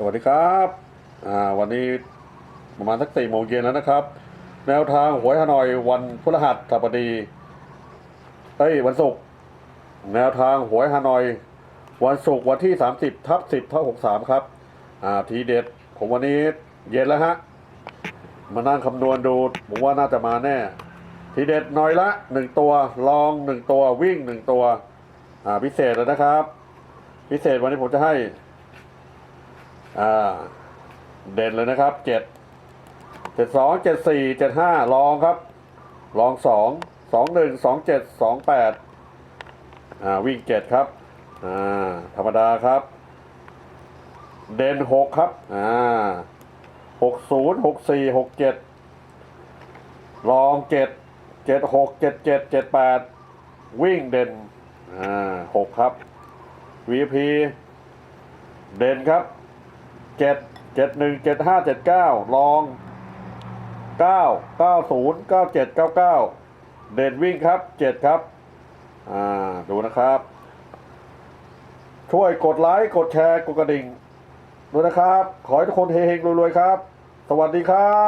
สวัสดีครับอ่าวันนี้ประมาณสักสี่โมงเย็นแล้วนะครับ แนวทางหวยฮานอยวันพฤหัสบดีเอ้ยวันศุกร์แนวทางหวยฮานอย วันศุกร์วันที่30ทับ10ทับ63ครับอ่าทีเด็ดผมวันนี้เย็นแล้วฮะมานั่งคำนวณดูผมว่าน่าจะมาแน่ ทีเด็ดหน่อยละหนึ่งตัวลองหนึ่งตัววิ่งหนึ่งตัวอ่าพิเศษเลยนะครับ พิเศษวันนี้ผมจะให้ อ่าเด่นเลยนะครับเจ็ดเจ็ดสองเจ็ดสี่เจ็ดห้าลองครับ ลองสองสองหนึ่งสองเจ็ดสองแปดอ่าวิ่งเจ็ดครับอ่าธรรมดาครับ เด่นหกครับอ่าหกศูนย์หกสี่หกเจ็ดลองเจ็ดเจ็ดหกเจ็ดเจ็ดเจ็ดแปดวิ่งเด่นอ่าหกครับ VP เด่นครับ เจ็ดเจ็ดหนึ่งเจ็ดห้าเจ็ดเก้าลองเก้าเก้าศูนย์เก้าเจ็ดเก้าเก้าเด่นวิ่งครับเจ็ดครับ อ่า ดูนะครับ ช่วยกดไลค์กดแชร์กดกระดิ่งด้วยนะครับ ขอให้ทุกคนเฮงๆรวยๆครับ สวัสดีครับ